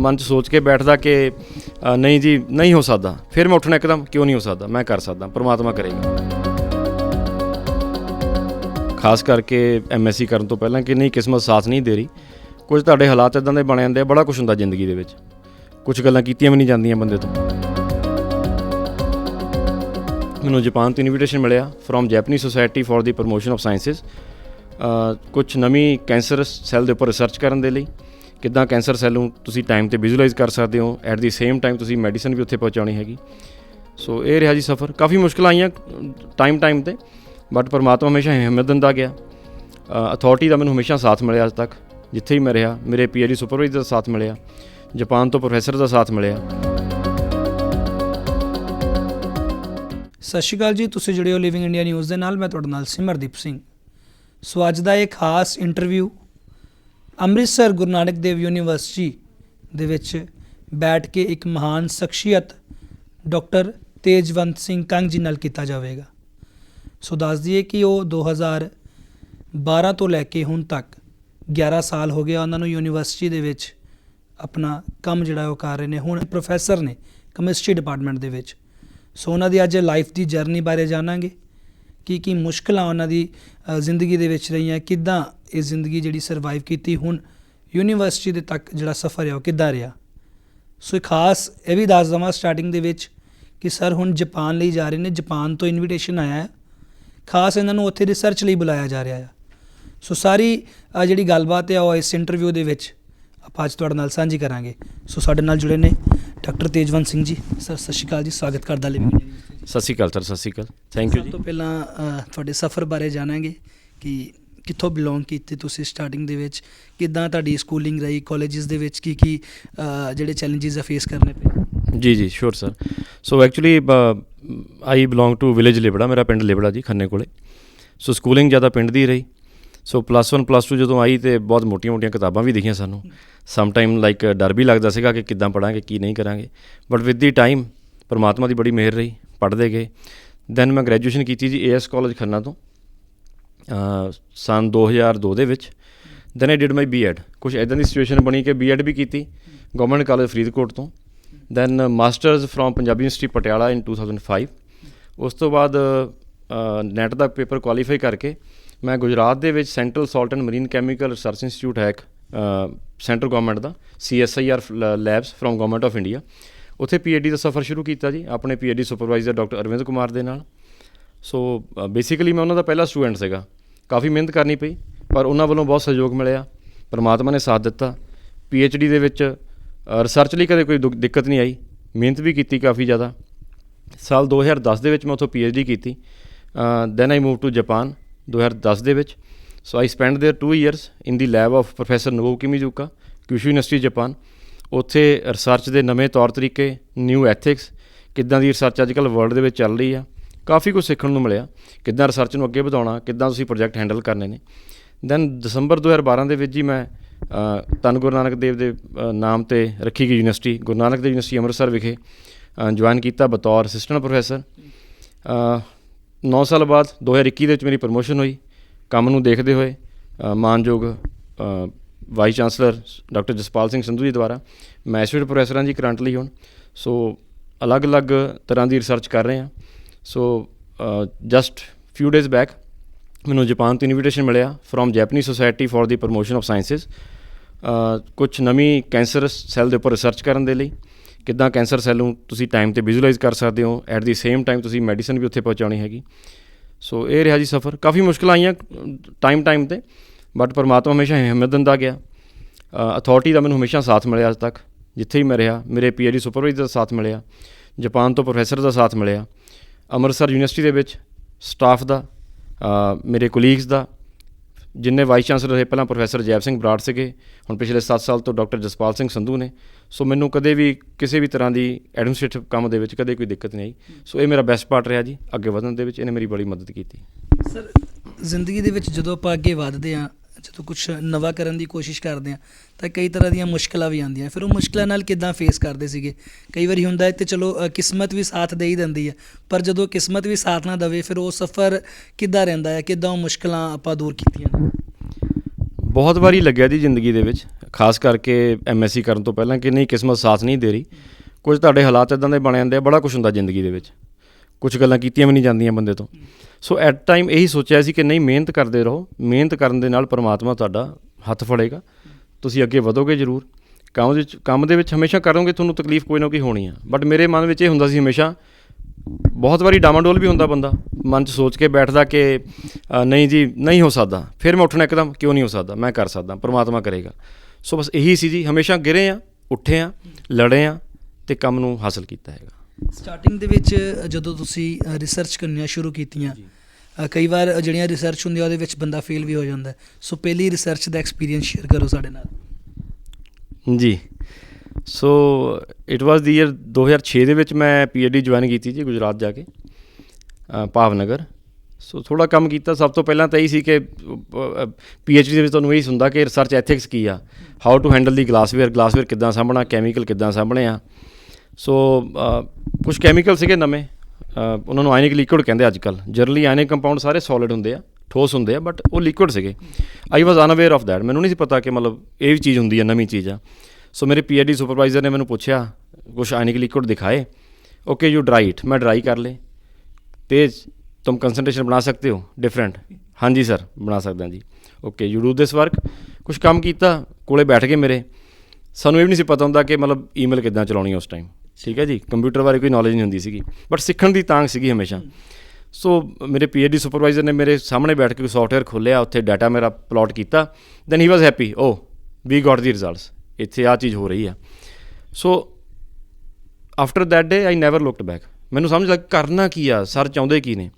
ਮਨ 'ਚ ਸੋਚ ਕੇ ਬੈਠਦਾ ਕਿ ਨਹੀਂ ਜੀ, ਨਹੀਂ ਹੋ ਸਕਦਾ। ਫਿਰ ਮੈਂ ਉੱਠਣਾ ਇੱਕਦਮ, ਕਿਉਂ ਨਹੀਂ ਹੋ ਸਕਦਾ? ਮੈਂ ਕਰ ਸਕਦਾ, ਪ੍ਰਮਾਤਮਾ ਕਰੇਗਾ ਖਾਸ ਕਰਕੇ ਐਮਐਸਸੀ ਕਰਨ ਤੋਂ ਪਹਿਲਾਂ ਕਿ ਨਹੀਂ, ਕਿਸਮਤ ਸਾਥ ਨਹੀਂ ਦੇ ਰਹੀ। ਕੁਝ ਤੁਹਾਡੇ ਹਾਲਾਤ ਇਦਾਂ ਦੇ ਬਣ ਜਾਂਦੇ ਆ, ਬੜਾ ਕੁਝ ਹੁੰਦਾ ਜ਼ਿੰਦਗੀ ਦੇ ਵਿੱਚ। ਕੁਝ ਗੱਲਾਂ ਕੀਤੀਆਂ ਵੀ ਨਹੀਂ ਜਾਂਦੀਆਂ ਬੰਦੇ ਤੋਂ। ਮੈਨੂੰ ਜਾਪਾਨ ਤੋਂ ਇਨਵੀਟੇਸ਼ਨ ਮਿਲਿਆ from Japanese society for the promotion of sciences ਕੁਝ ਨਵੀਂ ਕੈਂਸਰ ਸੈੱਲ ਦੇ ਉੱਪਰ ਰਿਸਰਚ ਕਰਨ ਦੇ ਲਈ। ਕਿੱਦਾਂ ਕੈਂਸਰ ਸੈੱਲ ਨੂੰ ਤੁਸੀਂ ਟਾਈਮ ਤੇ ਵਿਜ਼ੂਅਲਾਈਜ਼ ਕਰ ਸਕਦੇ ਹੋ ਐਟ ਦੀ ਸੇਮ ਟਾਈਮ ਤੁਸੀਂ ਮੈਡੀਸਨ ਵੀ ਉੱਥੇ ਪਹੁੰਚਾਉਣੀ ਹੈਗੀ। ਸੋ ਇਹ ਰਿਹਾ ਜੀ ਸਫ਼ਰ। ਕਾਫੀ ਮੁਸ਼ਕਲਾਂ ਆਈਆਂ ਟਾਈਮ ਟਾਈਮ ਤੇ ਬਟ ਪਰਮਾਤਮਾ ਹਮੇਸ਼ਾ ਹਿੰਮਤ ਦਿੰਦਾ ਗਿਆ। ਅਥਾਰਟੀ ਦਾ ਮੈਨੂੰ ਹਮੇਸ਼ਾ ਸਾਥ ਮਿਲਿਆ ਅੱਜ ਤੱਕ। ਜਿੱਥੇ ਹੀ ਮੈਂ ਰਿਹਾ, ਮੇਰੇ ਪੀਐਚਡੀ ਸੁਪਰਵਾਈਜ਼ਰ ਦਾ ਸਾਥ ਮਿਲਿਆ ਜਾਪਾਨ ਤੋਂ ਪ੍ਰੋਫੈਸਰ ਦਾ ਸਾਥ ਮਿਲਿਆ। ਸਤਿ ਸ਼੍ਰੀ ਅਕਾਲ ਜੀ, ਤੁਸੀਂ ਜੁੜੇ ਹੋ ਲਿਵਿੰਗ ਇੰਡੀਆ ਨਿਊਜ਼ ਦੇ ਨਾਲ, ਮੈਂ ਤੁਹਾਡੇ ਨਾਲ ਸਿਮਰਦੀਪ ਸਿੰਘ। ਸੋ ਅੱਜ ਦਾ ਇਹ ਖਾਸ ਇੰਟਰਵਿਊ ਅੰਮ੍ਰਿਤਸਰ ਗੁਰੂ ਨਾਨਕ ਦੇਵ ਯੂਨੀਵਰਸਿਟੀ ਦੇ ਵਿੱਚ ਬੈਠ ਕੇ ਇੱਕ ਮਹਾਨ ਸ਼ਖਸੀਅਤ ਡਾਕਟਰ ਤੇਜਵੰਤ ਸਿੰਘ ਕੰਗ ਜੀ ਨਾਲ ਕੀਤਾ ਜਾਵੇਗਾ। ਸੋ ਦੱਸ ਦਈਏ ਕਿ ਉਹ 2012 ਤੋਂ ਲੈ ਕੇ ਹੁਣ ਤੱਕ 11 ਸਾਲ ਹੋ ਗਿਆ ਉਹਨਾਂ ਨੂੰ ਯੂਨੀਵਰਸਿਟੀ ਦੇ ਵਿੱਚ ਆਪਣਾ ਕੰਮ ਜਿਹੜਾ ਉਹ ਕਰ ਰਹੇ ਨੇ। ਹੁਣ ਪ੍ਰੋਫੈਸਰ ਨੇ ਕੈਮਿਸਟਰੀ ਡਿਪਾਰਟਮੈਂਟ ਦੇ ਵਿੱਚ। ਸੋ ਉਹਨਾਂ ਦੀ ਅੱਜ ਲਾਈਫ ਦੀ ਜਰਨੀ ਬਾਰੇ ਜਾਣਾਂਗੇ। ਕੀ ਕੀ ਮੁਸ਼ਕਲਾਂ ਉਹਨਾਂ ਦੀ ਜ਼ਿੰਦਗੀ ਦੇ ਵਿੱਚ ਰਹੀਆਂ, ਕਿੱਦਾਂ ਇਹ ਜ਼ਿੰਦਗੀ ਜਿਹੜੀ ਸਰਵਾਈਵ ਕੀਤੀ ਹੁਣ ਯੂਨੀਵਰਸਿਟੀ ਦੇ ਤੱਕ ਜਿਹੜਾ ਸਫ਼ਰ ਹੈ ਉਹ ਕਿੱਦਾਂ ਰਿਹਾ? ਸੋ ਇੱਕ ਖਾਸ ਇਹ ਵੀ ਦੱਸ ਦਵਾਂ ਸਟਾਰਟਿੰਗ ਦੇ ਵਿੱਚ ਕਿ ਸਰ ਹੁਣ ਜਾਪਾਨ ਲਈ ਜਾ ਰਹੇ ਨੇ ਜਾਪਾਨ ਤੋਂ ਇਨਵੀਟੇਸ਼ਨ ਆਇਆ ਹੈ। ਖਾਸ ਇਹਨਾਂ ਨੂੰ ਉੱਥੇ ਰਿਸਰਚ ਲਈ ਬੁਲਾਇਆ ਜਾ ਰਿਹਾ ਹੈ। ਸੋ ਸਾਰੀ ਜਿਹੜੀ ਗੱਲਬਾਤ ਹੈ ਉਹ ਇਸ ਇੰਟਰਵਿਊ ਦੇ ਵਿੱਚ ਆਪਾਂ ਅੱਜ ਤੁਹਾਡੇ ਨਾਲ ਸਾਂਝੀ ਕਰਾਂਗੇ। ਸੋ ਸਾਡੇ ਨਾਲ ਜੁੜੇ ਨੇ ਡਾਕਟਰ ਤੇਜਵੰਤ ਸਿੰਘ ਜੀ। ਸਰ ਸਤਿ ਸ਼੍ਰੀ ਅਕਾਲ ਜੀ ਸਵਾਗਤ ਕਰਦਾ ਲਿਵਿੰਗ ਸਤਿ ਸ਼੍ਰੀ ਅਕਾਲ ਸਰ ਸਤਿ ਸ਼੍ਰੀ ਅਕਾਲ। ਥੈਂਕ ਯੂ ਸਭ ਜੀ ਤੋਂ ਪਹਿਲਾਂ ਤੁਹਾਡੇ ਸਫ਼ਰ ਬਾਰੇ ਜਾਣਾਂਗੇ ਕਿ ਕਿੱਥੋਂ ਬਿਲੋਂਗ ਕੀਤੇ ਤੁਸੀਂ ਸਟਾਰਟਿੰਗ ਦੇ ਵਿੱਚ? ਕਿੱਦਾਂ ਤੁਹਾਡੀ ਸਕੂਲਿੰਗ ਰਹੀ? ਕਾਲਜਸ ਦੇ ਵਿੱਚ ਕੀ ਕੀ ਜਿਹੜੇ ਚੈਲੰਜਸ ਆ ਫੇਸ ਕਰਨੇ ਪਏ? ਜੀ ਜੀ sure sir so actually I belong to village Lebra ਮੇਰਾ ਪਿੰਡ ਲੇਬੜਾ ਜੀ, ਖੰਨੇ ਕੋਲੇ। ਸੋ ਸਕੂਲਿੰਗ ਜ਼ਿਆਦਾ ਪਿੰਡ ਦੀ ਰਹੀ। ਸੋ ਪਲੱਸ 1 ਪਲੱਸ 2 ਜਦੋਂ ਆਈ ਤੇ ਬਹੁਤ ਮੋਟੀਆਂ-ਮੋਟੀਆਂ ਕਿਤਾਬਾਂ ਵੀ ਦਿਖੀਆਂ ਸਾਨੂੰ। ਸਮ ਟਾਈਮ ਲਾਈਕ ਡਰ ਵੀ ਲੱਗਦਾ ਸੀਗਾ ਕਿ ਕਿੱਦਾਂ ਪੜਾਂਗੇ ਕੀ ਨਹੀਂ ਕਰਾਂਗੇ। ਬਟ ਵਿਦ ਦੀ ਟਾਈਮ ਪਰਮਾਤਮਾ ਦੀ ਬੜੀ ਮਿਹਰ ਰਹੀ, ਪੜ੍ਹਦੇ ਗਏ। ਦੈਨ ਮੈਂ ਗ੍ਰੈਜੂਏਸ਼ਨ ਕੀਤੀ ਜੀ ਏਐਸ ਕਾਲਜ ਖੰਨਾ ਤੋਂ। ਸੰਨ 2002 ਦੇ ਵਿੱਚ then I did my BEd ਕੁਝ ਇਦਾਂ ਦੀ ਸਿਚੁਏਸ਼ਨ ਬਣੀ ਕਿ ਬੀਐਡ ਵੀ ਕੀਤੀ ਗਵਰਨਮੈਂਟ ਕਾਲਜ ਫਰੀਦਕੋਟ ਤੋਂ then masters from Punjabi university Patiala in 2005 ਉਸ ਤੋਂ ਬਾਅਦ ਨੈਟ ਦਾ ਪੇਪਰ ਕੁਆਲੀਫਾਈ ਕਰਕੇ, ਮੈਂ ਗੁਜਰਾਤ ਦੇ ਵਿੱਚ central salt and marine chemical research institute ਹੈ ਇੱਕ centre government the CSIR labs from government of India ਉੱਥੇ ਪੀਐਚਡੀ ਦਾ ਸਫ਼ਰ ਸ਼ੁਰੂ ਕੀਤਾ ਜੀ, ਆਪਣੇ PhD supervisor doctor Arvind Kumar ਦੇ ਨਾਲ। ਸੋ ਬੇਸਿਕਲੀ ਮੈਂ ਉਹਨਾਂ ਦਾ ਪਹਿਲਾ ਸਟੂਡੈਂਟ ਸੀਗਾ ਕਾਫੀ ਮਿਹਨਤ ਕਰਨੀ ਪਈ ਪਰ ਉਹਨਾਂ ਵੱਲੋਂ ਬਹੁਤ ਸਹਿਯੋਗ ਮਿਲਿਆ ਪਰਮਾਤਮਾ ਨੇ ਸਾਥ ਦਿੱਤਾ ਪੀਐਚਡੀ ਦੇ ਵਿੱਚ ਰਿਸਰਚ ਲਈ ਕਦੇ ਕੋਈ ਦੁ- ਦਿੱਕਤ ਨਹੀਂ ਆਈ ਮਿਹਨਤ ਵੀ ਕੀਤੀ ਕਾਫੀ ਜ਼ਿਆਦਾ ਸਾਲ 2010 ਦੇ ਵਿੱਚ ਮੈਂ ਉੱਥੋਂ ਪੀਐਚਡੀ ਕੀਤੀ then I move to Japan 2010 ਦੇ ਵਿੱਚ so I spend there 2 years in the lab of professor Nobu Kimizuka Kyushu university Japan ਉੱਥੇ ਰਿਸਰਚ ਦੇ ਨਵੇਂ ਤੌਰ ਤਰੀਕੇ ਨਿਊ ਐਥਿਕਸ ਕਿੱਦਾਂ ਦੀ ਰਿਸਰਚ ਅੱਜ ਕੱਲ੍ਹ ਵਰਲਡ ਦੇ ਵਿੱਚ ਚੱਲ ਰਹੀ ਆ ਕਾਫੀ ਕੁਝ ਸਿੱਖਣ ਨੂੰ ਮਿਲਿਆ। ਕਿੱਦਾਂ ਰਿਸਰਚ ਨੂੰ ਅੱਗੇ ਵਧਾਉਣਾ ਕਿੱਦਾਂ ਤੁਸੀਂ ਪ੍ਰੋਜੈਕਟ ਹੈਂਡਲ ਕਰਨੇ ਨੇ। ਦੈਨ ਦਸੰਬਰ 2012 ਦੇ ਵਿੱਚ ਜੀ ਮੈਂ ਅ, ਧੰਨ ਗੁਰੂ ਨਾਨਕ ਦੇਵ ਦੇ ਨਾਮ ਤੇ ਰੱਖੀ ਗਈ ਯੂਨੀਵਰਸਿਟੀ ਗੁਰੂ ਨਾਨਕ ਦੇਵ ਯੂਨੀਵਰਸਿਟੀ ਅੰਮ੍ਰਿਤਸਰ ਵਿਖੇ ਜੁਆਇਨ ਕੀਤਾ ਬਤੌਰ ਅਸਿਸਟੈਂਟ ਪ੍ਰੋਫੈਸਰ 9 ਸਾਲ ਬਾਅਦ 2021 ਦੇ ਵਿੱਚ ਮੇਰੀ ਪ੍ਰਮੋਸ਼ਨ ਹੋਈ ਕੰਮ ਨੂੰ ਦੇਖਦੇ ਹੋਏ ਮਾਨਯੋਗ vice chancellor doctor Jaspal Singh Sandhu ji ਦੁਆਰਾ ਮੈਂ ਐਸੋਸੀਏਟ ਪ੍ਰੋਫੈਸਰ ਹਾਂ ਜੀ ਕਰੰਟਲੀ ਹੁਣ। ਸੋ ਅਲੱਗ-ਅਲੱਗ ਤਰ੍ਹਾਂ ਦੀ ਰਿਸਰਚ ਕਰ ਰਹੇ ਹਾਂ so just few days back ਮੈਨੂੰ ਜਾਪਾਨ ਤੋਂ ਇਨਵੀਟੇਸ਼ਨ ਮਿਲਿਆ from Japanese society for the promotion of sciences ਕੁਝ ਨਵੀਂ ਕੈਂਸਰ ਸੈੱਲ ਦੇ ਉੱਪਰ ਰਿਸਰਚ ਕਰਨ ਦੇ ਲਈ। ਕਿੱਦਾਂ ਕੈਂਸਰ ਸੈੱਲ ਨੂੰ ਤੁਸੀਂ ਟਾਈਮ ਤੇ ਵਿਜ਼ੂਅਲਾਈਜ਼ ਕਰ ਸਕਦੇ ਹੋ ਐਟ ਦੀ ਸੇਮ ਟਾਈਮ ਤੁਸੀਂ ਮੈਡੀਸਨ ਵੀ ਉੱਥੇ ਪਹੁੰਚਾਉਣੀ ਹੈਗੀ। ਸੋ ਇਹ ਰਿਹਾ ਜੀ ਸਫ਼ਰ। ਕਾਫੀ ਮੁਸ਼ਕਲਾਂ ਆਈਆਂ ਟਾਈਮ ਟਾਈਮ ਤੇ ਬਟ ਪਰਮਾਤਮਾ ਹਮੇਸ਼ਾ ਹਿੰਮਤ ਦਿੰਦਾ ਗਿਆ। uh, ਅਥਾਰਟੀ ਦਾ ਮੈਨੂੰ ਹਮੇਸ਼ਾ ਸਾਥ ਮਿਲਿਆ ਅੱਜ ਤੱਕ। ਜਿੱਥੇ ਹੀ ਮੈਂ ਰਿਹਾ, ਮੇਰੇ ਪੀਐਚਡੀ ਸੁਪਰਵਾਈਜ਼ਰ ਦਾ ਸਾਥ ਮਿਲਿਆ। ਜਾਪਾਨ ਤੋਂ ਪ੍ਰੋਫੈਸਰ ਦਾ ਸਾਥ ਮਿਲਿਆ। ਅੰਮ੍ਰਿਤਸਰ ਯੂਨੀਵਰਸਿਟੀ ਦੇ ਵਿੱਚ ਸਟਾਫ ਦਾ ਮੇਰੇ ਕੋਲੀਗਸ ਦਾ, ਜਿੰਨੇ ਵਾਈਸ ਚਾਂਸਲਰ ਰਹੇ, ਪਹਿਲਾਂ ਪ੍ਰੋਫੈਸਰ ਜੈਬ ਸਿੰਘ ਬਰਾੜ ਸੀਗੇ, ਹੁਣ ਪਿਛਲੇ 7 ਸਾਲ ਤੋਂ ਡਾਕਟਰ ਜਸਪਾਲ ਸਿੰਘ ਸੰਧੂ ਨੇ। ਸੋ ਮੈਨੂੰ ਕਦੇ ਵੀ ਕਿਸੇ ਵੀ ਤਰ੍ਹਾਂ ਦੀ ਐਡਮਿਨਿਸਟ੍ਰੇਟਿਵ ਕੰਮ ਦੇ ਵਿੱਚ ਕਦੇ ਕੋਈ ਦਿੱਕਤ ਨਹੀਂ ਆਈ। ਸੋ ਇਹ ਮੇਰਾ ਬੈਸਟ ਪਾਰਟ ਰਿਹਾ ਜੀ, ਅੱਗੇ ਵਧਣ ਦੇ ਵਿੱਚ, ਇਹਨੇ ਮੇਰੀ ਬੜੀ ਮਦਦ ਕੀਤੀ। ਸਰ ਜ਼ਿੰਦਗੀ ਦੇ ਵਿੱਚ ਜਦੋਂ ਆਪਾਂ ਅੱਗੇ ਵਧਦੇ ਆ ਜਦੋਂ ਕੁਝ ਨਵਾਂ ਕਰਨ ਦੀ ਕੋਸ਼ਿਸ਼ ਕਰਦੇ ਆ, ਤਾਂ ਕਈ ਤਰ੍ਹਾਂ ਦੀਆਂ ਮੁਸ਼ਕਲਾਂ ਵੀ ਆਉਂਦੀਆਂ। ਫਿਰ ਉਹ ਮੁਸ਼ਕਲਾਂ ਨਾਲ ਕਿੱਦਾਂ ਫੇਸ ਕਰਦੇ ਸੀਗੇ? ਕਈ ਵਾਰੀ ਹੁੰਦਾ ਹੈ ਤੇ ਚਲੋ ਕਿਸਮਤ ਵੀ ਸਾਥ ਦੇ ਹੀ ਦਿੰਦੀ ਹੈ ਪਰ ਜਦੋਂ ਕਿਸਮਤ ਵੀ ਸਾਥ ਨਾ ਦੇਵੇ, ਫਿਰ ਉਹ ਸਫ਼ਰ ਕਿੱਦਾਂ ਰਹਿੰਦਾ ਹੈ ਕਿੱਦਾਂ ਉਹ ਮੁਸ਼ਕਲਾਂ ਆਪਾਂ ਦੂਰ ਕੀਤੀਆਂ ਨੇ? ਬਹੁਤ ਵਾਰੀ ਲੱਗਿਆ ਜੀ ਜ਼ਿੰਦਗੀ ਦੇ ਵਿੱਚ, ਖਾਸ ਕਰਕੇ ਐਮਐਸਸੀ ਕਰਨ ਤੋਂ ਪਹਿਲਾਂ ਕਿ ਨਹੀਂ, ਕਿਸਮਤ ਸਾਥ ਨਹੀਂ ਦੇ ਰਹੀ। ਕੁਝ ਤੁਹਾਡੇ ਹਾਲਾਤ ਇਦਾਂ ਦੇ ਬਣ ਜਾਂਦੇ ਆ, ਬੜਾ ਕੁਝ ਹੁੰਦਾ ਜ਼ਿੰਦਗੀ ਦੇ ਵਿੱਚ। ਕੁਝ ਗੱਲਾਂ ਕੀਤੀਆਂ ਵੀ ਨਹੀਂ ਜਾਂਦੀਆਂ ਬੰਦੇ ਤੋਂ। ਸੋ ਐਟ ਟਾਈਮ ਇਹੀ ਸੋਚਿਆ ਸੀ ਕਿ ਨਹੀਂ, ਮਿਹਨਤ ਕਰਦੇ ਰਹੋ। ਮਿਹਨਤ ਕਰਨ ਦੇ ਨਾਲ ਪਰਮਾਤਮਾ ਤੁਹਾਡਾ ਹੱਥ ਫੜੇਗਾ। ਤੁਸੀਂ ਅੱਗੇ ਵਧੋਗੇ ਜ਼ਰੂਰ। ਕੰਮ ਦੇ ਵਿੱਚ, ਕੰਮ ਦੇ ਵਿੱਚ ਹਮੇਸ਼ਾ ਕਰੋਗੇ, ਤੁਹਾਨੂੰ ਤਕਲੀਫ ਕੋਈ ਨਾ ਕੋਈ ਹੋਣੀ ਆ। ਬਟ ਮੇਰੇ ਮਨ ਵਿੱਚ ਇਹ ਹੁੰਦਾ ਸੀ ਹਮੇਸ਼ਾ, ਬਹੁਤ ਵਾਰੀ ਡਾਮਾਡੋਲ ਵੀ ਹੁੰਦਾ ਬੰਦਾ। ਮਨ 'ਚ ਸੋਚ ਕੇ ਬੈਠਦਾ ਕਿ ਨਹੀਂ ਜੀ, ਨਹੀਂ ਹੋ ਸਕਦਾ। ਫਿਰ ਮੈਂ ਉੱਠਣਾ ਇੱਕਦਮ, ਕਿਉਂ ਨਹੀਂ ਹੋ ਸਕਦਾ? ਮੈਂ ਕਰ ਸਕਦਾ, ਪਰਮਾਤਮਾ ਕਰੇਗਾ। ਸੋ ਬਸ ਇਹੀ ਸੀ ਜੀ, ਹਮੇਸ਼ਾ ਗਿਰੇ ਆ, ਉੱਠੇ ਆ, ਲੜੇ ਆ ਤੇ ਕੰਮ ਨੂੰ ਹਾਸਲ ਕੀਤਾ ਹੈਗਾ। ਸਟਾਰਟਿੰਗ ਦੇ ਵਿੱਚ ਜਦੋਂ ਤੁਸੀਂ ਰਿਸਰਚ ਕਰਨੀਆਂ ਸ਼ੁਰੂ ਕੀਤੀਆਂ ਕਈ ਵਾਰ ਜਿਹੜੀਆਂ ਰਿਸਰਚ ਹੁੰਦੀਆਂ ਉਹਦੇ ਵਿੱਚ ਬੰਦਾ ਫੇਲ ਵੀ ਹੋ ਜਾਂਦਾ। ਸੋ ਪਹਿਲੀ ਰਿਸਰਚ ਦਾ ਐਕਸਪੀਰੀਅੰਸ ਸ਼ੇਅਰ ਕਰੋ ਸਾਡੇ ਨਾਲ। ਜੀ। So it was the year 2006 ਦੇ ਵਿੱਚ ਮੈਂ ਪੀਐਚਡੀ ਜੁਆਇਨ ਕੀਤੀ ਜੀ ਗੁਜਰਾਤ ਜਾ ਕੇ ਭਾਵਨਗਰ। ਸੋ ਥੋੜਾ ਕੰਮ ਕੀਤਾ ਸਭ ਤੋਂ ਪਹਿਲਾਂ ਤਾਂ ਇਹੀ ਸੀ ਕਿ ਪੀਐਚਡੀ ਦੇ ਵਿੱਚ ਤੁਹਾਨੂੰ ਇਹੀ ਹੁੰਦਾ ਕਿ ਰਿਸਰਚ ਐਥਿਕਸ ਕੀ ਆ? How to handle the glassware glassware ਕਿੱਦਾਂ ਸਾਂਭਣਾ ਕੈਮੀਕਲ ਕਿੱਦਾਂ ਸਾਂਭਣੇ ਆ? ਸੋ ਕੁਝ ਕੈਮੀਕਲ ਸੀਗੇ ਨਵੇਂ। ਉਹਨਾਂ ਨੂੰ ਆਇਨਿਕ ਲਿਕੁਇਡ ਕਹਿੰਦੇ ਅੱਜ ਕੱਲ ਜਰਨਲੀ ਆਇਨਿਕ ਕੰਪਾਊਂਡ ਸਾਰੇ ਸੋਲਿਡ ਹੁੰਦੇ ਆ, ਠੋਸ ਹੁੰਦੇ ਆ ਬਟ ਉਹ ਲਿਕੁਇਡ ਸੀਗੇ। ਆਈ ਵਾਸ ਅਨਅਵੇਅਰ ਆਫ ਥੈਟ ਮੈਨੂੰ ਨਹੀਂ ਸੀ ਪਤਾ ਕਿ ਮਤਲਬ ਇਹ ਵੀ ਚੀਜ਼ ਹੁੰਦੀ ਹੈ ਨਵੀਂ ਚੀਜ਼ ਆ। ਸੋ ਮੇਰੇ ਪੀਐਚਡੀ ਸੁਪਰਵਾਈਜ਼ਰ ਨੇ ਮੈਨੂੰ ਪੁੱਛਿਆ ਕੁਝ ਆਇਨਿਕ ਲਿਕੁਇਡ ਦਿਖਾਏ। ਓਕੇ ਯੂ ਡਰਾਈ ਇਟ ਮੈਂ ਡਰਾਈ ਕਰ ਲੇ ਤੇਜ਼। ਤੁਮ ਕਨਸੈਂਟ੍ਰੇਸ਼ਨ ਬਣਾ ਸਕਦੇ ਹੋ? ਡਿਫਰੈਂਟ ਹਾਂਜੀ ਸਰ ਬਣਾ ਸਕਦਾ ਜੀ। Okay you do this work ਕੁਝ ਕੰਮ ਕੀਤਾ, ਕੋਲੇ ਬੈਠ ਕੇ ਮੇਰੇ। ਸਾਨੂੰ ਇਹ ਵੀ ਨਹੀਂ ਸੀ ਪਤਾ ਹੁੰਦਾ ਕਿ ਮਤਲਬ ਈਮੇਲ ਕਿੱਦਾਂ ਚਲਾਉਣੀ ਉਸ ਟਾਈਮ ਠੀਕ ਹੈ ਜੀ ਕੰਪਿਊਟਰ ਬਾਰੇ ਕੋਈ ਨੌਲੇਜ ਨਹੀਂ ਹੁੰਦੀ ਸੀਗੀ ਬਟ ਸਿੱਖਣ ਦੀ ਤਾਂਗ ਸੀਗੀ ਹਮੇਸ਼ਾ। ਸੋ ਮੇਰੇ ਪੀਐਚਡੀ ਸੁਪਰਵਾਈਜ਼ਰ ਨੇ ਮੇਰੇ ਸਾਹਮਣੇ ਬੈਠ ਕੇ ਸੌਫਟਵੇਅਰ ਖੋਲ੍ਹਿਆ ਉੱਥੇ ਡਾਟਾ ਮੇਰਾ ਪਲਾਟ ਕੀਤਾ then he was happy oh we got the results ਇੱਥੇ ਆ ਚੀਜ਼ ਹੋ ਰਹੀ ਆ। So after that day I never looked back ਮੈਨੂੰ ਸਮਝ ਲੱਗ ਕਰਨਾ ਕੀ ਆ ਸਰ ਚਾਹੁੰਦੇ ਕੀ ਨੇ?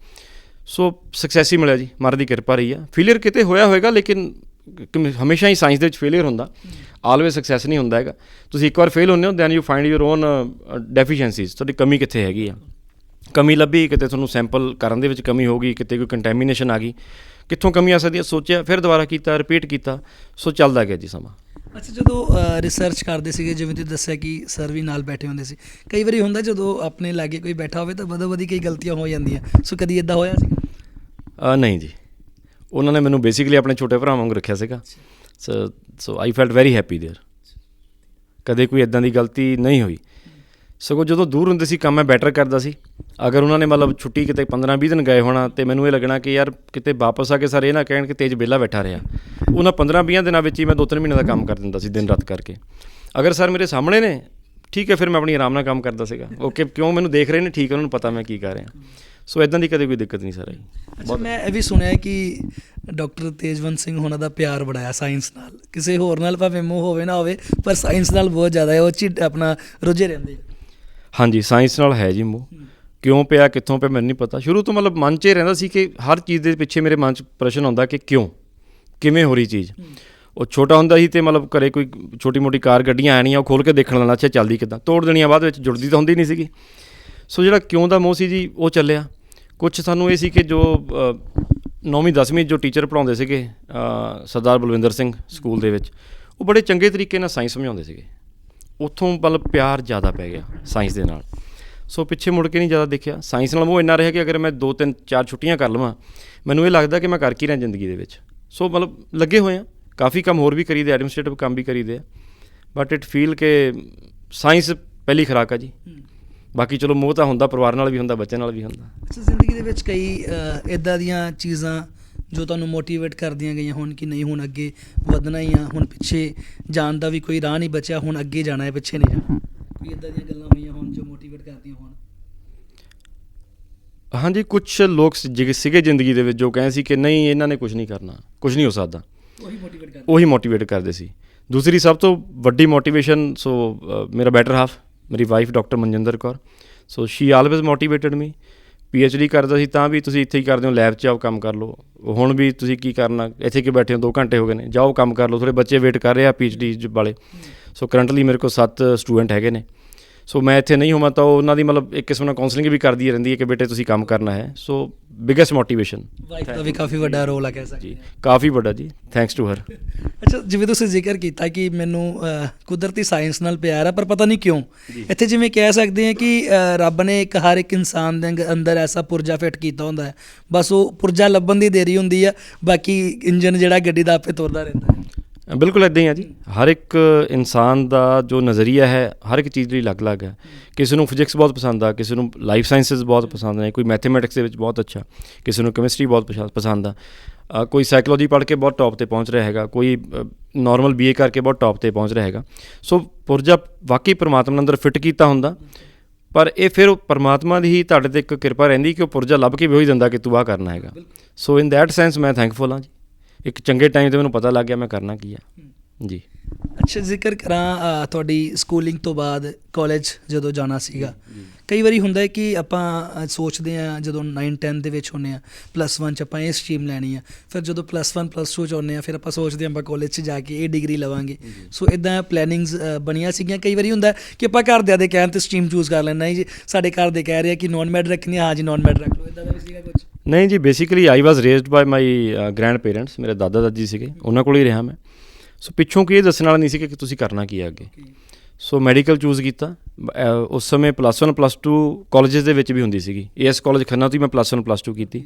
ਸੋ ਸਕਸੈਸ ਹੀ ਮਿਲਿਆ ਜੀ ਮਾਰ ਦੀ ਕਿਰਪਾ ਰਹੀ ਆ। ਫੇਲਿਅਰ ਕਿਤੇ ਹੋਇਆ ਹੋਵੇਗਾ ਲੇਕਿਨ ਹਮੇਸ਼ਾ ਹੀ ਸਾਇੰਸ ਦੇ ਵਿੱਚ ਫੇਲਿਅਰ ਹੁੰਦਾ ਆਲਵੇਸ ਸਕਸੈਸ ਨਹੀਂ ਹੁੰਦਾ ਹੈਗਾ। ਤੁਸੀਂ ਇੱਕ ਵਾਰ ਫੇਲ ਹੁੰਦੇ ਹੋ then you find your own deficiencies ਤੁਹਾਡੀ ਕਮੀ ਕਿੱਥੇ ਹੈਗੀ ਆ? ਕਮੀ ਲੱਭੀ ਕਿਤੇ ਤੁਹਾਨੂੰ ਸੈਂਪਲ ਕਰਨ ਦੇ ਵਿੱਚ ਕਮੀ ਹੋ ਗਈ ਕਿਤੇ ਕੋਈ ਕੰਟੈਮੀਨੇਸ਼ਨ ਆ ਗਈ। ਕਿੱਥੋਂ ਕਮੀ ਆ ਸਕਦੀ ਹੈ ਸੋਚਿਆ ਫਿਰ ਦੁਬਾਰਾ ਕੀਤਾ ਰਿਪੀਟ ਕੀਤਾ। ਸੋ ਚੱਲਦਾ ਗਿਆ ਜੀ ਸਮਾਂ। ਅੱਛਾ ਜਦੋਂ ਰਿਸਰਚ ਕਰਦੇ ਸੀਗੇ ਜਿਵੇਂ ਤੁਸੀਂ ਦੱਸਿਆ ਕਿ ਸਰ ਵੀ ਨਾਲ ਬੈਠੇ ਹੁੰਦੇ ਸੀ। ਕਈ ਵਾਰੀ ਹੁੰਦਾ ਜਦੋਂ ਆਪਣੇ ਲਾਗੇ ਕੋਈ ਬੈਠਾ ਹੋਵੇ ਤਾਂ ਬਦੋ ਬਦੀ ਕਈ ਗਲਤੀਆਂ ਹੋ ਜਾਂਦੀਆਂ। ਸੋ ਕਦੀ ਇਦਾਂ ਹੋਇਆ ਸੀ ਨਹੀਂ ਜੀ। ਉਹਨਾਂ ਨੇ ਮੈਨੂੰ ਬੇਸਿਕਲੀ ਆਪਣੇ ਛੋਟੇ ਭਰਾ ਵਾਂਗ ਰੱਖਿਆ ਸੀਗਾ so so I felt very happy there ਕਦੇ ਕੋਈ ਇਦਾਂ ਦੀ ਗਲਤੀ ਨਹੀਂ ਹੋਈ ਸਗੋਂ ਜਦੋਂ ਦੂਰ ਹੁੰਦੇ ਸੀ ਕੰਮ ਮੈਂ ਬੈਟਰ ਕਰਦਾ ਸੀ ਅਗਰ ਉਹਨਾਂ ਨੇ ਮਤਲਬ ਛੁੱਟੀ ਕਿਤੇ 15 20 ਦਿਨ ਗਏ ਹੋਣਾ ਤੇ ਮੈਨੂੰ ਇਹ ਲੱਗਣਾ ਕਿ ਯਾਰ ਕਿਤੇ ਵਾਪਸ ਆ ਕੇ ਸਰ ਇਹ ਨਾ ਕਹਿਣ ਕਿ ਤੇਜ ਵਿਹਲਾ ਬੈਠਾ ਰਿਹਾ ਉਹਨਾਂ 15 20 ਦਿਨਾਂ ਵਿੱਚ ਹੀ ਮੈਂ 2-3 ਮਹੀਨੇ ਦਾ ਕੰਮ ਕਰ ਦਿੰਦਾ ਸੀ ਦਿਨ ਰਾਤ ਕਰਕੇ ਅਗਰ ਸਰ ਮੇਰੇ ਸਾਹਮਣੇ ਨੇ ਠੀਕ ਹੈ ਫਿਰ ਮੈਂ ਆਪਣੀ ਆਰਾਮ ਨਾਲ ਕੰਮ ਕਰਦਾ ਸੀਗਾ ਓਕੇ ਕਿਉਂ ਮੈਨੂੰ ਦੇਖ ਰਹੇ ਨੇ ਠੀਕ ਹੈ ਉਹਨਾਂ ਨੂੰ ਪਤਾ ਮੈਂ ਕੀ ਕਰ ਰਿਹਾ ਸੋ ਇਦਾਂ ਦੀ ਕਦੇ ਕੋਈ ਦਿੱਕਤ ਨਹੀਂ ਸਰ ਆਈ। ਅੱਛਾ ਮੈਂ ਇਹ ਵੀ ਸੁਣਿਆ ਕਿ ਡਾਕਟਰ ਤੇਜਵੰਤ ਸਿੰਘ ਹੋਣਾ ਦਾ ਪਿਆਰ ਬੜਾ ਹੈ ਸਾਇੰਸ ਨਾਲ। ਕਿਸੇ ਹੋਰ ਨਾਲ ਭਾਵੇਂ ਮੋਹ ਹੋਵੇ ਨਾ ਹੋਵੇ ਪਰ ਸਾਇੰਸ ਨਾਲ ਬਹੁਤ ਜ਼ਿਆਦਾ ਹੈ ਉਹ ਚ ਆਪਣਾ ਰੁੱਝੇ ਰਹਿੰਦੇ ਹਾਂਜੀ ਸਾਇੰਸ ਨਾਲ ਹੈ ਜੀ ਮੋਹ। ਕਿਉਂ ਪਿਆ ਕਿੱਥੋਂ ਪਿਆ ਮੈਨੂੰ ਨਹੀਂ ਪਤਾ। ਸ਼ੁਰੂ ਤੋਂ ਮਤਲਬ ਮਨ 'ਚ ਹੀ ਰਹਿੰਦਾ ਸੀ ਕਿ ਹਰ ਚੀਜ਼ ਦੇ ਪਿੱਛੇ ਮੇਰੇ ਮਨ 'ਚ ਪ੍ਰਸ਼ਨ ਆਉਂਦਾ ਕਿ ਕਿਉਂ? ਕਿਵੇਂ ਹੋ ਰਹੀ ਚੀਜ਼? ਉਹ ਛੋਟਾ ਹੁੰਦਾ ਸੀ ਤੇ ਮਤਲਬ ਘਰੇ ਕੋਈ ਛੋਟੀ ਮੋਟੀ ਕਾਰ ਗੱਡੀਆਂ ਆਣੀਆਂ ਉਹ ਖੋਲ ਕੇ ਦੇਖਣ ਲੈਣਾ ਅੱਛਾ ਚੱਲਦੀ ਕਿੱਦਾਂ? ਤੋੜ ਦੇਣੀਆਂ ਬਾਅਦ ਵਿੱਚ ਜੁੜਦੀ ਤਾਂ ਹੁੰਦੀ ਨਹੀਂ ਸੀਗੀ। ਸੋ ਜਿਹੜਾ ਕਿਉਂ ਦਾ ਮੋਹ ਸੀ ਜੀ, ਉਹ ਚੱਲਿਆ। ਕੁਝ ਸਾਨੂੰ ਇਹ ਸੀ ਕਿ ਜੋ 9ਵੀਂ 10ਵੀਂ ਜੋ ਟੀਚਰ ਪੜਾਉਂਦੇ ਸੀਗੇ ਸਰਦਾਰ ਬਲਵਿੰਦਰ ਸਿੰਘ ਸਕੂਲ ਦੇ ਵਿੱਚ, ਉਹ ਬੜੇ ਚੰਗੇ ਤਰੀਕੇ ਨਾਲ ਸਾਇੰਸ ਸਮਝਾਉਂਦੇ ਸੀਗੇ। ਉੱਥੋਂ ਮਤਲਬ ਪਿਆਰ ਜ਼ਿਆਦਾ ਪੈ ਗਿਆ ਸਾਇੰਸ ਦੇ ਨਾਲ। ਸੋ ਪਿੱਛੇ ਮੁੜ ਕੇ ਨਹੀਂ ਜ਼ਿਆਦਾ ਦੇਖਿਆ। ਸਾਇੰਸ ਨਾਲ ਉਹ ਇੰਨਾ ਰਿਹਾ ਕਿ ਅਗਰ ਮੈਂ ਦੋ, ਤਿੰਨ, ਚਾਰ ਛੁੱਟੀਆਂ ਕਰ ਲਵਾਂ, ਮੈਨੂੰ ਇਹ ਲੱਗਦਾ ਕਿ ਮੈਂ ਕਰ ਕੀ ਰਿਹਾ ਜ਼ਿੰਦਗੀ ਦੇ ਵਿੱਚ। ਸੋ ਮਤਲਬ ਲੱਗੇ ਹੋਏ ਆ ਕਾਫੀ ਕੰਮ ਹੋਰ ਵੀ ਕਰੀਦੇ ਐਡਮਿਨਿਸਟ੍ਰੇਟਿਵ ਕੰਮ ਵੀ ਕਰੀਦੇ ਆ। ਬਟ ਇਟ ਫੀਲ ਕਿ ਸਾਇੰਸ ਪਹਿਲੀ ਖੁਰਾਕ ਆ ਜੀ। ਬਾਕੀ ਚਲੋ ਮੋਹ ਤਾਂ ਹੁੰਦਾ ਪਰਿਵਾਰ ਨਾਲ ਵੀ ਹੁੰਦਾ ਬੱਚਿਆਂ ਨਾਲ ਵੀ ਹੁੰਦਾ। ਅੱਛਾ ਜ਼ਿੰਦਗੀ ਦੇ ਵਿੱਚ ਕਈ ਇਦਾਂ ਦੀਆਂ ਚੀਜ਼ਾਂ ਜੋ ਤੁਹਾਨੂੰ ਮੋਟੀਵੇਟ ਕਰਦੀਆਂ ਗਈਆਂ ਹੁਣ ਕਿ ਨਹੀਂ ਹੁਣ ਅੱਗੇ ਵਧਣਾ ਹੀ ਆ ਹੁਣ ਪਿੱਛੇ ਜਾਣ ਦਾ ਵੀ ਕੋਈ ਰਾਹ ਨਹੀਂ ਬਚਿਆ ਹੁਣ ਅੱਗੇ ਜਾਣਾ ਹੈ ਪਿੱਛੇ ਨਹੀਂ ਜਾਣਾ। ਕੋਈ ਇਦਾਂ ਦੀਆਂ ਗੱਲਾਂ ਹੋਈਆਂ ਹੁਣ ਜੋ ਮੋਟੀਵੇਟ ਕਰਦੀਆਂ ਹੋਣ? ਹਾਂਜੀ ਕੁਝ ਲੋਕ ਸੀ- ਸੀਗੇ ਜ਼ਿੰਦਗੀ ਦੇ ਵਿੱਚ ਜੋ ਕਹਿੰਦੇ ਸੀ ਕਿ ਨਹੀਂ ਇਹਨਾਂ ਨੇ ਕੁਝ ਨਹੀਂ ਕਰਨਾ ਕੁਝ ਨਹੀਂ ਹੋ ਸਕਦਾ। ਉਹੀ ਮੋਟੀਵੇਟ ਕਰਦੇ। ਉਹੀ ਮੋਟੀਵੇਟ ਕਰਦੇ ਸੀ। ਦੂਸਰੀ ਸਭ ਤੋਂ ਵੱਡੀ ਮੋਟੀਵੇਸ਼ਨ ਸੋ ਮੇਰਾ ਬੈਟਰ ਹਾਫ ਮੇਰੀ wife doctor Manjinder Kaur. So she always motivated me P H D ਕਰਦਾ ਸੀ ਤਾਂ ਵੀ ਤੁਸੀਂ ਇੱਥੇ ਹੀ ਕਰਦੇ ਹੋ ਲੈਬ 'ਚ ਆਓ, ਕੰਮ ਕਰ ਲਓ। ਹੁਣ ਵੀ ਤੁਸੀਂ ਕੀ ਕਰਨਾ, ਇੱਥੇ ਕਿ ਬੈਠੇ ਹੋ? 2 ਘੰਟੇ ਹੋ ਗਏ ਨੇ। ਜਾਓ, ਕੰਮ ਕਰ ਲਓ। ਥੋੜੇ ਬੱਚੇ ਵੇਟ ਕਰ ਰਹੇ ਆ ਪੀ ਐਚ ਡੀ ਵਾਲੇ। ਸੋ ਕਰੰਟਲੀ ਮੇਰੇ ਕੋਲ 7 ਸਟੂਡੈਂਟ ਹੈਗੇ ਨੇ। ਸੋ ਮੈਂ ਇੱਥੇ ਨਹੀਂ ਹੋਵਾਂ ਤਾਂ ਉਹ ਉਹਨਾਂ ਦੀ ਮਤਲਬ ਇੱਕ ਕਿਸਮ ਨਾਲ ਕਾਉਂਸਲਿੰਗ ਵੀ ਕਰਦੀ ਰਹਿੰਦੀ ਹੈ ਕਿ ਬੇਟੇ ਤੁਸੀਂ ਕੰਮ ਕਰਨਾ ਹੈ। ਸੋ ਬਿਗੇਸਟ ਮੋਟੀਵੇਸ਼ਨ ਵਾਈਫ ਦਾ ਵੀ ਕਾਫੀ ਵੱਡਾ ਰੋਲ ਆ ਕਹਿ ਸਕਦੇ ਜੀ ਕਾਫੀ ਵੱਡਾ ਜੀ। ਥੈਂਕਸ ਟੂ ਹਰ ਅੱਛਾ ਜਿਵੇਂ ਤੁਸੀਂ ਜ਼ਿਕਰ ਕੀਤਾ ਕਿ ਮੈਨੂੰ ਕੁਦਰਤੀ ਸਾਇੰਸ ਨਾਲ ਪਿਆਰ ਹੈ ਪਰ ਪਤਾ ਨਹੀਂ ਕਿਉਂ। ਇੱਥੇ ਜਿਵੇਂ ਕਹਿ ਸਕਦੇ ਹਾਂ ਕਿ ਰੱਬ ਨੇ ਇੱਕ ਹਰ ਇੱਕ ਇਨਸਾਨ ਦੇ ਅੰਦਰ ਐਸਾ ਪੁਰਜਾ ਫਿੱਟ ਕੀਤਾ ਹੁੰਦਾ ਹੈ। ਬਸ ਉਹ ਪੁਰਜਾ ਲੱਭਣ ਦੀ ਦੇਰੀ ਹੁੰਦੀ ਆ ਬਾਕੀ ਇੰਜਨ ਜਿਹੜਾ ਗੱਡੀ ਦਾ ਆਪੇ ਤੁਰਦਾ ਰਹਿੰਦਾ ਹੈ। ਬਿਲਕੁਲ ਇਦਾਂ ਹੀ ਆ ਜੀ। ਹਰ ਇੱਕ ਇਨਸਾਨ ਦਾ ਜੋ ਨਜ਼ਰੀਆ ਹੈ ਹਰ ਇੱਕ ਚੀਜ਼ ਲਈ ਅਲੱਗ-ਅਲੱਗ ਹੈ। ਕਿਸੇ ਨੂੰ ਫਿਜ਼ਿਕਸ ਬਹੁਤ ਪਸੰਦ ਆ ਕਿਸੇ ਨੂੰ ਲਾਈਫ ਸਾਇੰਸਸ ਬਹੁਤ ਪਸੰਦ ਨੇ ਕੋਈ ਮੈਥਮੈਟਿਕਸ ਦੇ ਵਿੱਚ ਬਹੁਤ ਅੱਛਾ ਕਿਸੇ ਨੂੰ ਕੈਮਿਸਟਰੀ ਬਹੁਤ ਪਸੰਦ ਆ। ਕੋਈ ਸਾਈਕੋਲੋਜੀ ਪੜ੍ਹ ਕੇ ਬਹੁਤ ਟੌਪ ਤੇ ਪਹੁੰਚ ਰਿਹਾ ਹੈਗਾ ਕੋਈ ਨਾਰਮਲ ਬੀਏ ਕਰਕੇ ਬਹੁਤ ਟੌਪ ਤੇ ਪਹੁੰਚ ਰਿਹਾ ਹੈਗਾ। ਸੋ ਪੁਰਜਾ ਵਾਕਈ ਪ੍ਰਮਾਤਮਾ ਨੇ ਅੰਦਰ ਫਿੱਟ ਕੀਤਾ ਹੁੰਦਾ ਪਰ ਇਹ ਫਿਰ ਪਰਮਾਤਮਾ ਦੀ ਹੀ ਤੁਹਾਡੇ ਤੇ ਇੱਕ ਕਿਰਪਾ ਰਹਿੰਦੀ ਕਿ ਉਹ ਪੁਰਜਾ ਲੱਭ ਕੇ ਵੀ ਉਹੀ ਦਿੰਦਾ ਕਿ ਤੂੰ ਆਹ ਕਰਨਾ ਹੈਗਾ। ਸੋ ਇਨ ਦੈਟ ਸੈਂਸ ਮੈਂ ਥੈਂਕਫੁਲ ਹਾਂ ਜੀ। ਇੱਕ ਚੰਗੇ ਟਾਈਮ ਤੇ ਮੈਨੂੰ ਪਤਾ ਲੱਗ ਗਿਆ ਮੈਂ ਕਰਨਾ ਕੀ ਆ। ਜੀ। ਅੱਛਾ ਜ਼ਿਕਰ ਕਰਾਂ ਤੁਹਾਡੀ ਸਕੂਲਿੰਗ ਤੋਂ ਬਾਅਦ ਕਾਲਜ ਜਦੋਂ ਜਾਣਾ ਸੀਗਾ। ਕਈ ਵਾਰੀ ਹੁੰਦਾ ਹੈ ਕਿ ਆਪਾਂ ਸੋਚਦੇ ਆ ਜਦੋਂ 9 10 ਦੇ ਵਿੱਚ ਹੁੰਨੇ ਆ ਪਲੱਸ 1 ਚ ਆਪਾਂ ਇਹ ਸਟਰੀਮ ਲੈਣੀ ਆ। ਫਿਰ ਜਦੋਂ ਪਲੱਸ 1 ਪਲੱਸ 2 ਚ ਹੁੰਨੇ ਆ ਫਿਰ ਆਪਾਂ ਸੋਚਦੇ ਆ ਆਪਾਂ ਕਾਲਜ ਚ ਜਾ ਕੇ ਇਹ ਡਿਗਰੀ ਲਵਾਂਗੇ। ਸੋ ਇਦਾਂ ਪਲੈਨਿੰਗਸ ਬਣੀਆਂ ਸੀਗੀਆਂ। ਕਈ ਵਾਰੀ ਹੁੰਦਾ ਕਿ ਆਪਾਂ ਘਰਦਿਆਂ ਦੇ ਕਹਿਣ ਤੇ ਸਟਰੀਮ ਚੂਜ਼ ਕਰ ਲੈਣਾ ਜੀ ਸਾਡੇ ਘਰ ਦੇ ਕਹਿ ਰਹੇ ਆ ਕਿ ਨਾਨ ਮੈਡ ਰੱਖਣੀ ਆ ਹਾਂ ਜੀ ਨਾਨ ਮੈਡ ਰੱਖ ਲਓ। ਇਦਾਂ ਦਾ ਵੀ ਸੀਗਾ ਕੁਝ ਨਹੀਂ ਜੀ basically I was raised by my grandparents ਮੇਰੇ ਦਾਦਾ ਦਾਦੀ ਸੀਗੇ ਉਹਨਾਂ ਕੋਲ ਹੀ ਰਿਹਾ ਮੈਂ। ਸੋ ਪਿੱਛੋਂ ਕੀ ਦੱਸਣ ਵਾਲਾ ਨਹੀਂ ਸੀ ਕਿ ਤੁਸੀਂ ਕਰਨਾ ਕੀ ਹੈ ਅੱਗੇ। ਸੋ ਮੈਡੀਕਲ ਚੂਜ਼ ਕੀਤਾ। ਉਸ ਸਮੇਂ ਪਲੱਸ 1 ਪਲੱਸ 2 ਕਾਲਜਸ ਦੇ ਵਿੱਚ ਵੀ ਹੁੰਦੀ ਸੀਗੀ। ਏਐਸ ਕਾਲਜ ਖੰਨਾ ਤੋਂ ਹੀ ਮੈਂ ਪਲੱਸ 1 ਪਲੱਸ 2 ਕੀਤੀ।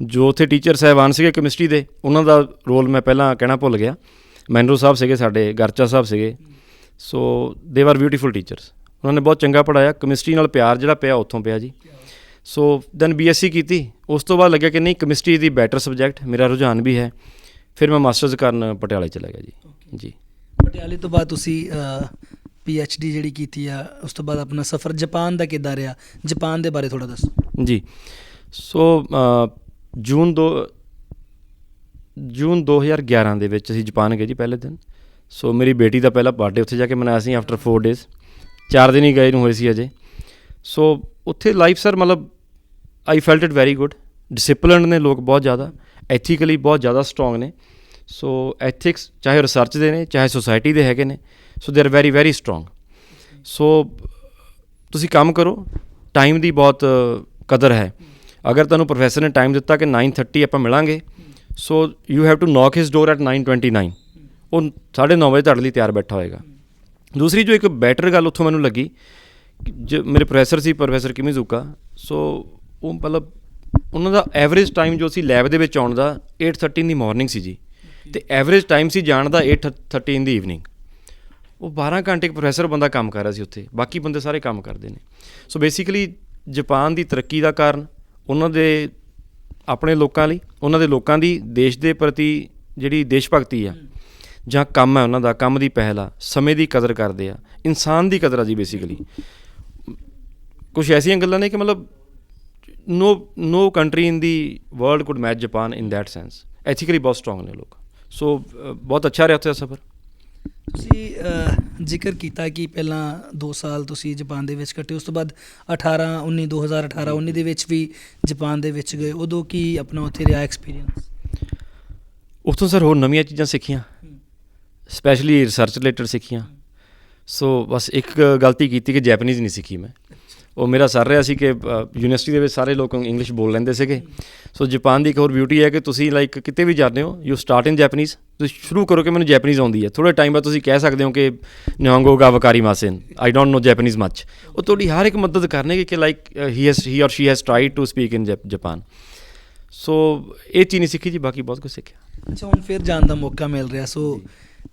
ਜੋ ਉੱਥੇ ਟੀਚਰ ਸਾਹਿਬਾਨ ਸੀਗੇ ਕੈਮਿਸਟਰੀ ਦੇ ਉਹਨਾਂ ਦਾ ਰੋਲ ਮੈਂ ਪਹਿਲਾਂ ਕਹਿਣਾ ਭੁੱਲ ਗਿਆ। ਮੈਨਰੋ ਸਾਹਿਬ ਸੀਗੇ ਸਾਡੇ ਗਰਚਾ ਸਾਹਿਬ ਸੀਗੇ। ਸੋ ਦੇ ਆਰ ਬਿਊਟੀਫੁਲ ਟੀਚਰਸ ਉਹਨਾਂ ਨੇ ਬਹੁਤ ਚੰਗਾ ਪੜਾਇਆ ਕੈਮਿਸਟਰੀ ਨਾਲ ਪਿਆਰ ਜਿਹੜਾ ਪਿਆ ਉੱਥੋਂ ਪਿਆ ਜੀ। ਸੋ ਦੈਨ ਬੀਐਸਸੀ ਕੀਤੀ। ਉਸ ਤੋਂ ਬਾਅਦ ਲੱਗਿਆ ਕਿ ਨਹੀਂ ਕੈਮਿਸਟਰੀ ਦੀ ਬੈਟਰ ਸਬਜੈਕਟ ਮੇਰਾ ਰੁਝਾਨ ਵੀ ਹੈ। ਫਿਰ ਮੈਂ ਮਾਸਟਰਸ ਕਰਨ ਪਟਿਆਲੇ ਚਲਾ ਗਿਆ ਜੀ। ਜੀ। ਪਟਿਆਲੇ ਤੋਂ ਬਾਅਦ ਤੁਸੀਂ ਡੀ ਜਿਹੜੀ ਕੀਤੀ ਆ ਉਸ ਤੋਂ ਬਾਅਦ ਆਪਣਾ ਸਫ਼ਰ ਜਾਪਾਨ ਦਾ ਕਿੱਦਾਂ ਰਿਹਾ? ਜਾਪਾਨ ਦੇ ਬਾਰੇ ਥੋੜਾ ਦੱਸੋ। ਜੀ। ਸੋ ਜੂਨ ਦੋ ਜੂਨ 2011 ਦੇ ਵਿੱਚ ਅਸੀਂ ਜਾਪਾਨ ਗਏ ਜੀ ਪਹਿਲੇ ਦਿਨ। ਸੋ ਮੇਰੀ ਬੇਟੀ ਦਾ ਪਹਿਲਾ ਬਰਥਡੇ ਉੱਥੇ ਜਾ ਕੇ ਮਨਾਇਆ ਸੀ ਆਫਟਰ 4 ਡੇਜ਼ ਚਾਰ ਦਿਨ ਹੀ ਗਏ ਨੂੰ ਹੋਏ ਸੀ ਅਜੇ। ਸੋ ਉੱਥੇ ਲਾਈਫ ਸਰ ਮਤਲਬ I felt it very good disciplined ਨੇ ਲੋਕ ਬਹੁਤ ਜ਼ਿਆਦਾ ਐਥੀਕਲੀ ਬਹੁਤ ਜ਼ਿਆਦਾ ਸਟਰੋਂਗ ਨੇ। ਸੋ ਐਥਿਕਸ ਚਾਹੇ ਰਿਸਰਚ ਦੇ ਨੇ, ਚਾਹੇ ਸੋਸਾਇਟੀ ਦੇ ਹੈਗੇ ਨੇ so they are very very strong so ਤੁਸੀਂ ਕੰਮ ਕਰੋ ਟਾਈਮ ਦੀ ਬਹੁਤ ਕਦਰ ਹੈ। ਅਗਰ ਤੁਹਾਨੂੰ ਪ੍ਰੋਫੈਸਰ ਨੇ ਟਾਈਮ ਦਿੱਤਾ ਕਿ 9:30 ਆਪਾਂ ਮਿਲਾਂਗੇ so you have to knock his door at 9:29 ਉਹ 9:30 ਵਜੇ ਤੁਹਾਡੇ ਲਈ ਤਿਆਰ ਬੈਠਾ ਹੋਏਗਾ। ਦੂਸਰੀ ਜੋ ਇੱਕ ਬੈਟਰ ਗੱਲ ਉੱਥੋਂ ਮੈਨੂੰ ਲੱਗੀ, ਕਿ ਜੋ ਮੇਰੇ ਪ੍ਰੋਫੈਸਰ ਸੀ ਪ੍ਰੋਫੈਸਰ ਕਿਮੀਜ਼ੂਕਾ ਸੋ ਉਹ ਮਤਲਬ ਉਹਨਾਂ ਦਾ ਐਵਰੇਜ ਟਾਈਮ ਜੋ ਸੀ ਲੈਬ ਦੇ ਵਿੱਚ ਆਉਣ ਦਾ 8:30 ਇਨ ਦੀ ਮਾਰਨਿੰਗ ਸੀ ਜੀ। ਤੇ ਐਵਰੇਜ ਟਾਈਮ ਸੀ ਜਾਣ ਦਾ 8:30 ਇਨ ਦੀ ਈਵਨਿੰਗ ਉਹ 12 ਘੰਟੇ ਇੱਕ ਪ੍ਰੋਫੈਸਰ ਬੰਦਾ ਕੰਮ ਕਰ ਰਿਹਾ ਸੀ ਉੱਥੇ। ਬਾਕੀ ਬੰਦੇ ਸਾਰੇ ਕੰਮ ਕਰਦੇ ਨੇ। ਸੋ ਬੇਸਿਕਲੀ ਜਾਪਾਨ ਦੀ ਤਰੱਕੀ ਦਾ ਕਾਰਨ ਉਹਨਾਂ ਦੇ ਆਪਣੇ ਲੋਕਾਂ ਲਈ ਉਹਨਾਂ ਦੇ ਲੋਕਾਂ ਦੀ ਦੇਸ਼ ਦੇ ਪ੍ਰਤੀ ਜਿਹੜੀ ਦੇਸ਼ ਭਗਤੀ ਆ ਜਾਂ ਕੰਮ ਹੈ ਉਹਨਾਂ ਦਾ ਕੰਮ ਦੀ ਪਹਿਲ ਆ ਸਮੇਂ ਦੀ ਕਦਰ ਕਰਦੇ ਆ। ਇਨਸਾਨ ਦੀ ਕਦਰ ਆ ਜੀ ਬੇਸਿਕਲੀ ਕੁਝ ਐਸੀਆਂ ਗੱਲਾਂ ਨੇ ਕਿ ਮਤਲਬ no no country in the world could match Japan in that sense ethically ਬਹੁਤ ਸਟਰੋਂਗ ਨੇ ਲੋਕ ਸੋ ਬਹੁਤ ਅੱਛਾ ਰਿਹਾ ਉੱਥੇ ਦਾ ਸਫ਼ਰ ਤੁਸੀਂ ਜ਼ਿਕਰ ਕੀਤਾ ਕਿ ਪਹਿਲਾਂ 2 ਸਾਲ ਤੁਸੀਂ ਜਾਪਾਨ ਦੇ ਵਿੱਚ ਕੱਟੇ ਉਸ ਤੋਂ ਬਾਅਦ 18 19 2018 19 ਦੇ ਵਿੱਚ ਵੀ ਜਾਪਾਨ ਦੇ ਵਿੱਚ ਗਏ। ਉਦੋਂ ਕੀ ਆਪਣਾ ਉੱਥੇ ਰਿਹਾ ਐਕਸਪੀਰੀਅੰਸ ਉੱਥੋਂ ਸਰ ਹੋਰ ਨਵੀਆਂ ਚੀਜ਼ਾਂ ਸਿੱਖੀਆਂ। ਸਪੈਸ਼ਲੀ ਰਿਸਰਚ ਰਿਲੇਟਡ ਸਿੱਖੀਆਂ। ਸੋ ਬਸ ਇੱਕ ਗਲਤੀ ਕੀਤੀ ਕਿ ਜੈਪਨੀਜ਼ ਨਹੀਂ ਸਿੱਖੀ ਮੈਂ। ਉਹ ਮੇਰਾ ਸਰ ਰਿਹਾ ਸੀ ਕਿ ਯੂਨੀਵਰਸਿਟੀ ਦੇ ਵਿੱਚ ਸਾਰੇ ਲੋਕ ਇੰਗਲਿਸ਼ ਬੋਲ ਲੈਂਦੇ ਸੀਗੇ। ਸੋ ਜਾਪਾਨ ਦੀ ਇੱਕ ਹੋਰ ਬਿਊਟੀ ਹੈ ਕਿ ਤੁਸੀਂ ਲਾਈਕ ਕਿਤੇ ਵੀ ਜਾਂਦੇ ਹੋ ਯੂ ਸਟਾਰਟ ਇਨ ਜੈਪਨੀਜ਼ ਤੁਸੀਂ ਸ਼ੁਰੂ ਕਰੋ ਕਿ ਮੈਨੂੰ ਜੈਪਨੀਜ਼ ਆਉਂਦੀ ਹੈ। ਥੋੜੇ ਟਾਈਮ ਬਾਅਦ ਤੁਸੀਂ ਕਹਿ ਸਕਦੇ ਹੋ ਕਿ ਨਿਹੋਂਗੋ ਗਾ ਵਕਾਰੀ ਮਾਸਨ ਆਈ ਡੋਨਟ ਨੋ ਜੈਪਨੀਜ਼ ਮੱਚ ਉਹ ਤੁਹਾਡੀ ਹਰ ਇੱਕ ਮਦਦ ਕਰਨਗੇ ਕਿ like he has he or she has tried to speak in Japan so ਇਹ ਚੀਜ਼ ਨਹੀਂ ਸਿੱਖੀ ਜੀ, ਬਾਕੀ ਬਹੁਤ ਕੁਝ ਸਿੱਖਿਆ। ਅੱਛਾ, ਹੁਣ ਫਿਰ ਜਾਣ ਦਾ ਮੌਕਾ ਮਿਲ ਰਿਹਾ। ਸੋ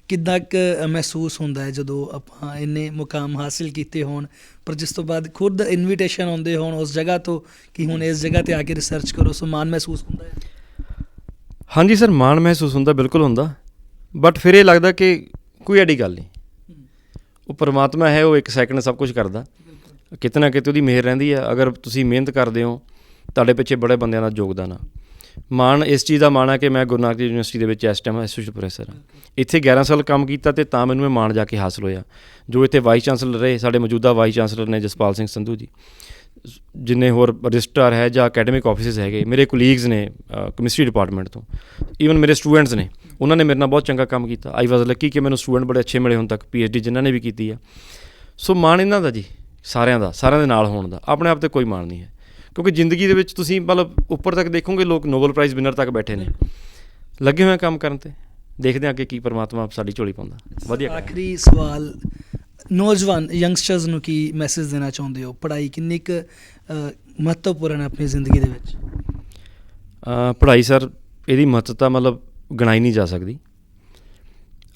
ਕਿੱਦਾਂ ਕੁ ਮਹਿਸੂਸ ਹੁੰਦਾ ਹੈ ਜਦੋਂ ਆਪਾਂ ਇੰਨੇ ਮੁਕਾਮ ਹਾਸਿਲ ਕੀਤੇ ਹੋਣ ਪਰ ਜਿਸ ਤੋਂ ਬਾਅਦ ਖੁਦ ਇਨਵੀਟੇਸ਼ਨ ਆਉਂਦੇ ਹੋਣ ਉਸ ਜਗ੍ਹਾ ਤੋਂ ਕਿ ਹੁਣ ਇਸ ਜਗ੍ਹਾ ਤੇ ਆ ਕੇ ਰਿਸਰਚ ਕਰੋ ਸੋ ਮਾਣ ਮਹਿਸੂਸ ਹੁੰਦਾ ਹੈ? ਹਾਂਜੀ ਸਰ ਮਾਣ ਮਹਿਸੂਸ ਹੁੰਦਾ ਬਿਲਕੁਲ ਹੁੰਦਾ। ਬਟ ਫਿਰ ਇਹ ਲੱਗਦਾ ਕਿ ਕੋਈ ਐਡੀ ਗੱਲ ਨਹੀਂ। ਉਹ ਪਰਮਾਤਮਾ ਹੈ ਉਹ ਇੱਕ ਸੈਕਿੰਡ ਸਭ ਕੁਝ ਕਰਦਾ। ਕਿਤੇ ਨਾ ਕਿਤੇ ਉਹਦੀ ਮਿਹਰ ਰਹਿੰਦੀ ਹੈ। ਅਗਰ ਤੁਸੀਂ ਮਿਹਨਤ ਕਰਦੇ ਹੋ ਤੁਹਾਡੇ ਪਿੱਛੇ ਬੜੇ ਬੰਦਿਆਂ ਦਾ ਯੋਗਦਾਨ ਆ। ਮਾਣ, ਇਸ ਚੀਜ਼ ਦਾ ਮਾਣ ਹੈ ਕਿ ਮੈਂ ਗੁਰੂ ਨਾਨਕ ਦੇਵ ਯੂਨੀਵਰਸਿਟੀ ਦੇ ਵਿੱਚ ਇਸ ਟਾਈਮ ਐਸੋਸੀਏਟ ਪ੍ਰੋਫੈਸਰ ਹਾਂ। ਇੱਥੇ 11 ਸਾਲ ਕੰਮ ਕੀਤਾ ਤੇ ਤਾਂ ਮੈਨੂੰ ਇਹ ਮਾਣ ਜਾ ਕੇ ਹਾਸਲ ਹੋਇਆ। ਜੋ ਇੱਥੇ ਵਾਈਸ ਚਾਂਸਲਰ ਰਹੇ, ਸਾਡੇ ਮੌਜੂਦਾ ਵਾਈਸ ਚਾਂਸਲਰ ਨੇ ਜਸਪਾਲ ਸਿੰਘ ਸੰਧੂ ਜੀ। ਜਿੰਨੇ ਹੋਰ ਰਜਿਸਟਰ ਹੈ ਜਾਂ ਅਕੈਡਮਿਕ ਆਫਿਸਿਸ ਹੈਗੇ, ਮੇਰੇ ਕੋਲੀਗਸ ਨੇ ਕੈਮਿਸਟਰੀ ਡਿਪਾਰਟਮੈਂਟ ਤੋਂ। ਈਵਨ ਮੇਰੇ ਸਟੂਡੈਂਟਸ ਨੇ, ਉਹਨਾਂ ਨੇ ਮੇਰੇ ਨਾਲ ਬਹੁਤ ਚੰਗਾ ਕੰਮ ਕੀਤਾ। ਆਈ ਵਾਸ ਲੱਕੀ ਕਿ ਮੈਨੂੰ ਸਟੂਡੈਂਟ ਬੜੇ ਅੱਛੇ ਮਿਲੇ ਹੁਣ ਤੱਕ ਪੀਐਚਡੀ ਜਿਨ੍ਹਾਂ ਨੇ ਵੀ ਕੀਤੀ ਆ। ਸੋ ਮਾਣ ਇਹਨਾਂ ਦਾ ਜੀ, ਸਾਰਿਆਂ ਦਾ, ਸਾਰਿਆਂ ਦੇ ਨਾਲ ਹੋਣ ਦਾ। ਆਪਣੇ ਆਪ ਤੇ ਕੋਈ ਮਾਣ ਨਹੀਂ ਹੈ। ਕਿਉਂਕਿ ਜ਼ਿੰਦਗੀ ਦੇ ਵਿੱਚ ਤੁਸੀਂ ਮਤਲਬ ਉੱਪਰ ਤੱਕ ਦੇਖੋਗੇ ਲੋਕ ਨੋਬਲ ਪ੍ਰਾਈਜ਼ ਵਿਨਰ ਤੱਕ ਬੈਠੇ ਨੇ। ਲੱਗੇ ਹੋਏ ਕੰਮ ਕਰਨ ਤੇ। ਦੇਖਦੇ ਹਾਂ ਅੱਗੇ ਕੀ ਪਰਮਾਤਮਾ ਸਾਡੀ ਝੋਲੀ ਪਾਉਂਦਾ। ਵਧੀਆ। ਆਖਰੀ ਸਵਾਲ ਨੌਜਵਾਨ ਯੰਗਸਟਰਸ ਨੂੰ ਕੀ ਮੈਸੇਜ ਦੇਣਾ ਚਾਹੁੰਦੇ ਹੋ? ਪੜ੍ਹਾਈ ਕਿੰਨੀ ਕੁ ਮਹੱਤਵਪੂਰਨ ਹੈ ਆਪਣੀ ਜ਼ਿੰਦਗੀ ਦੇ ਵਿੱਚ? ਪੜ੍ਹਾਈ ਸਰ ਇਹਦੀ ਮਹੱਤਤਾ ਮਤਲਬ ਗਣਾਈ ਨਹੀਂ ਜਾ ਸਕਦੀ।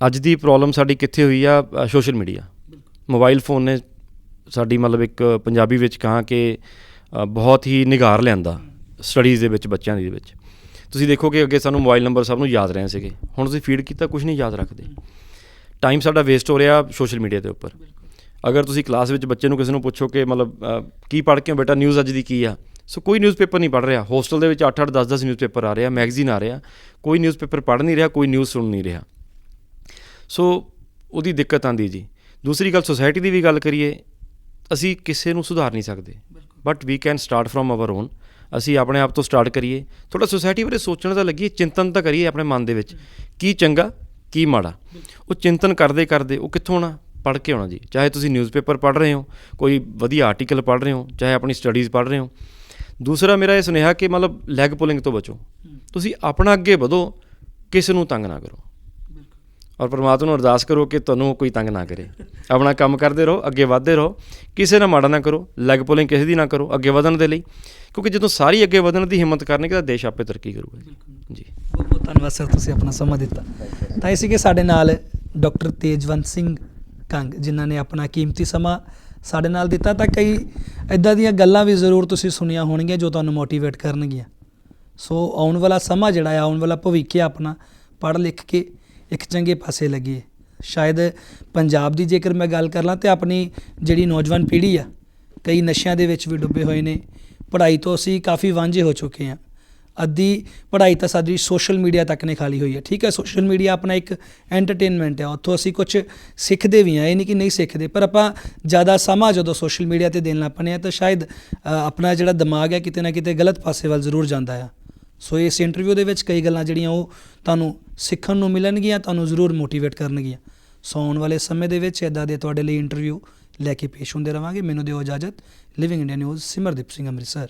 ਅੱਜ ਦੀ ਪ੍ਰੋਬਲਮ ਸਾਡੀ ਕਿੱਥੇ ਹੋਈ ਆ? ਸੋਸ਼ਲ ਮੀਡੀਆ ਮੋਬਾਈਲ ਫੋਨ ਨੇ ਸਾਡੀ ਮਤਲਬ ਇੱਕ ਪੰਜਾਬੀ ਵਿੱਚ ਕਹਾਂ ਕਿ ਬਹੁਤ ਹੀ ਨਿਗਾਰ ਲਿਆਂਦਾ ਸਟੱਡੀਜ਼ ਦੇ ਵਿੱਚ, ਬੱਚਿਆਂ ਦੇ ਵਿੱਚ। ਤੁਸੀਂ ਦੇਖੋ ਕਿ ਅੱਗੇ ਸਾਨੂੰ ਮੋਬਾਈਲ ਨੰਬਰ ਸਭ ਨੂੰ ਯਾਦ ਰਹੇ ਸੀਗੇ। ਹੁਣ ਤੁਸੀਂ ਫੀਡ ਕੀਤਾ ਕੁਝ ਨਹੀਂ ਯਾਦ ਰੱਖਦੇ। ਟਾਈਮ ਸਾਡਾ ਵੇਸਟ ਹੋ ਰਿਹਾ ਸੋਸ਼ਲ ਮੀਡੀਆ ਦੇ ਉੱਪਰ। ਅਗਰ ਤੁਸੀਂ ਕਲਾਸ ਵਿੱਚ ਬੱਚੇ ਨੂੰ ਕਿਸੇ ਨੂੰ ਪੁੱਛੋ ਕਿ ਮਤਲਬ ਕੀ ਪੜ੍ਹ ਕੇ ਆਏ ਬੇਟਾ ਨਿਊਜ਼ ਅੱਜ ਦੀ ਕੀ ਆ? ਸੋ ਕੋਈ ਨਿਊਜ਼ਪੇਪਰ ਨਹੀਂ ਪੜ੍ਹ ਰਿਹਾ। ਹੋਸਟਲ ਦੇ ਵਿੱਚ 8-8 10-10 ਨਿਊਜ਼ਪੇਪਰ ਆ ਰਿਹਾ ਮੈਗਜ਼ੀਨ ਆ ਰਿਹਾ। ਕੋਈ ਨਿਊਜ਼ਪੇਪਰ ਪੜ੍ਹ ਨਹੀਂ ਰਿਹਾ, ਕੋਈ ਨਿਊਜ਼ ਸੁਣ ਨਹੀਂ ਰਿਹਾ। ਸੋ ਉਹਦੀ ਦਿੱਕਤ ਆਂਦੀ ਜੀ। ਦੂਸਰੀ ਗੱਲ ਸੋਸਾਇਟੀ ਦੀ ਵੀ ਗੱਲ ਕਰੀਏ, ਅਸੀਂ ਕਿਸੇ ਨੂੰ ਸੁਧਾਰ ਨਹੀਂ ਸਕਦੇ। But we can start from our own ਅਸੀਂ ਆਪਣੇ ਆਪ ਤੋਂ ਸਟਾਰਟ ਕਰੀਏ। ਥੋੜਾ ਸੋਸਾਇਟੀ ਬਾਰੇ ਸੋਚਣ ਦਾ ਲੱਗੀਏ ਚਿੰਤਨ ਤਾਂ ਕਰੀਏ ਆਪਣੇ ਮਨ ਦੇ ਵਿੱਚ। ਕੀ ਚੰਗਾ, ਕੀ ਮਾੜਾ। ਉਹ ਚਿੰਤਨ ਕਰਦੇ ਕਰਦੇ ਉਹ ਕਿੱਥੋਂ ਆਉਣਾ? ਪੜ੍ਹ ਕੇ ਆਉਣਾ ਜੀ। ਚਾਹੇ ਤੁਸੀਂ ਨਿਊਜ਼ਪੇਪਰ ਪੜ੍ਹ ਰਹੇ ਹੋ, ਕੋਈ ਵਧੀਆ ਆਰਟੀਕਲ ਪੜ੍ਹ ਰਹੇ ਹੋ, ਚਾਹੇ ਆਪਣੀ ਸਟੱਡੀਜ਼ ਪੜ੍ਹ ਰਹੇ ਹੋ। ਦੂਸਰਾ ਮੇਰਾ ਇਹ ਸੁਨੇਹਾ ਕਿ ਮਤਲਬ ਲੈਗ ਪੁਲਿੰਗ ਤੋਂ ਬਚੋ। ਤੁਸੀਂ ਆਪਣਾ ਅੱਗੇ ਵਧੋ, ਕਿਸੇ ਨੂੰ ਤੰਗ ਨਾ ਕਰੋ। ਔਰ ਪਰਮਾਤਮਾ ਨੂੰ ਅਰਦਾਸ ਕਰੋ ਕਿ ਤੁਹਾਨੂੰ ਕੋਈ ਤੰਗ ਨਾ ਕਰੇ। ਆਪਣਾ ਕੰਮ ਕਰਦੇ ਰਹੋ, ਅੱਗੇ ਵਧਦੇ ਰਹੋ। ਕਿਸੇ ਨਾਲ ਮਾੜਾ ਨਾ ਕਰੋ, ਲੈਗ ਪੁਲਿੰਗ ਕਿਸੇ ਦੀ ਨਾ ਕਰੋ, ਅੱਗੇ ਵਧਣ ਦੇ ਲਈ। ਕਿਉਂਕਿ ਜਦੋਂ ਸਾਰੀ ਅੱਗੇ ਵਧਣ ਦੀ ਹਿੰਮਤ ਕਰਨਗੇ ਤਾਂ ਦੇਸ਼ ਆਪੇ ਤਰੱਕੀ ਕਰੂਗਾ ਜੀ। ਬਹੁਤ ਬਹੁਤ ਧੰਨਵਾਦ ਸਰ, ਤੁਸੀਂ ਆਪਣਾ ਸਮਾਂ ਦਿੱਤਾ। ਤਾਂ ਇਹ ਸੀਗੇ ਸਾਡੇ ਨਾਲ ਡਾਕਟਰ ਤੇਜਵੰਤ ਸਿੰਘ ਕੰਗ, ਜਿਨ੍ਹਾਂ ਨੇ ਆਪਣਾ ਕੀਮਤੀ ਸਮਾਂ ਸਾਡੇ ਨਾਲ ਦਿੱਤਾ। ਤਾਂ ਕਈ ਇਦਾਂ ਦੀਆਂ ਗੱਲਾਂ ਵੀ ਜ਼ਰੂਰ ਤੁਸੀਂ ਸੁਣੀਆਂ ਹੋਣਗੀਆਂ ਜੋ ਤੁਹਾਨੂੰ ਮੋਟੀਵੇਟ ਕਰਨਗੀਆਂ। ਸੋ ਆਉਣ ਵਾਲਾ ਸਮਾਂ ਜਿਹੜਾ ਹੈ ਆਉਣ ਵਾਲਾ ਭਵਿੱਖ ਹੈ ਆਪਣਾ ਪੜ੍ਹ ਲਿਖ ਕੇ ਇੱਕ ਚੰਗੇ ਪਾਸੇ ਲੱਗੀਏ ਸ਼ਾਇਦ ਪੰਜਾਬ ਦੀ ਜੇਕਰ ਮੈਂ ਗੱਲ ਕਰ ਲਾਂ ਤੇ ਆਪਣੀ ਜਿਹੜੀ ਨੌਜਵਾਨ ਪੀੜ੍ਹੀ ਆ, ਕਈ ਨਸ਼ਿਆਂ ਦੇ ਵਿੱਚ ਵੀ ਡੁੱਬੇ ਹੋਏ ਨੇ। ਪੜ੍ਹਾਈ ਤੋਂ ਅਸੀਂ ਕਾਫੀ ਵਾਂਝੇ ਹੋ ਚੁੱਕੇ ਹਾਂ। ਅੱਧੀ ਪੜ੍ਹਾਈ ਤਾਂ ਸਾਡੀ ਸੋਸ਼ਲ ਮੀਡੀਆ ਤੱਕ ਨੇ ਖਾਲੀ ਹੋਈ ਹੈ। ਠੀਕ ਹੈ, ਸੋਸ਼ਲ ਮੀਡੀਆ ਆਪਣਾ ਇੱਕ ਐਂਟਰਟੇਨਮੈਂਟ ਹੈ। ਉੱਥੋਂ ਅਸੀਂ ਕੁਝ ਸਿੱਖਦੇ ਵੀ ਹਾਂ। ਇਹ ਨਹੀਂ ਕਿ ਨਹੀਂ ਸਿੱਖਦੇ, ਪਰ ਆਪਾਂ ਜ਼ਿਆਦਾ ਸਮਾਂ ਜਦੋਂ ਸੋਸ਼ਲ ਮੀਡੀਆ ਤੇ ਦੇਣ ਲੱਗ ਪਏ ਹਾਂ ਤਾਂ ਸ਼ਾਇਦ ਆਪਣਾ ਜਿਹੜਾ ਦਿਮਾਗ ਹੈ ਕਿਤੇ ਨਾ ਕਿਤੇ ਗਲਤ ਪਾਸੇ ਵੱਲ ਜ਼ਰੂਰ ਜਾਂਦਾ ਆ। ਸੋ ਇਸ ਇੰਟਰਵਿਊ ਦੇ ਵਿੱਚ ਕਈ ਗੱਲਾਂ ਜਿਹੜੀਆਂ ਉਹ ਤੁਹਾਨੂੰ ਸਿੱਖਣ ਨੂੰ ਮਿਲਣਗੀਆਂ, ਤੁਹਾਨੂੰ ਜ਼ਰੂਰ ਮੋਟੀਵੇਟ ਕਰਨਗੀਆਂ। ਸੋ ਆਉਣ ਵਾਲੇ ਸਮੇਂ ਦੇ ਵਿੱਚ ਇਦਾਂ ਦੇ ਤੁਹਾਡੇ ਲਈ ਇੰਟਰਵਿਊ ਲੈ ਕੇ ਪੇਸ਼ ਹੁੰਦੇ ਰਵਾਂਗੇ। ਮੈਨੂੰ ਦਿਓ ਇਜਾਜ਼ਤ। Living India news Simardeep Singh Amritsar.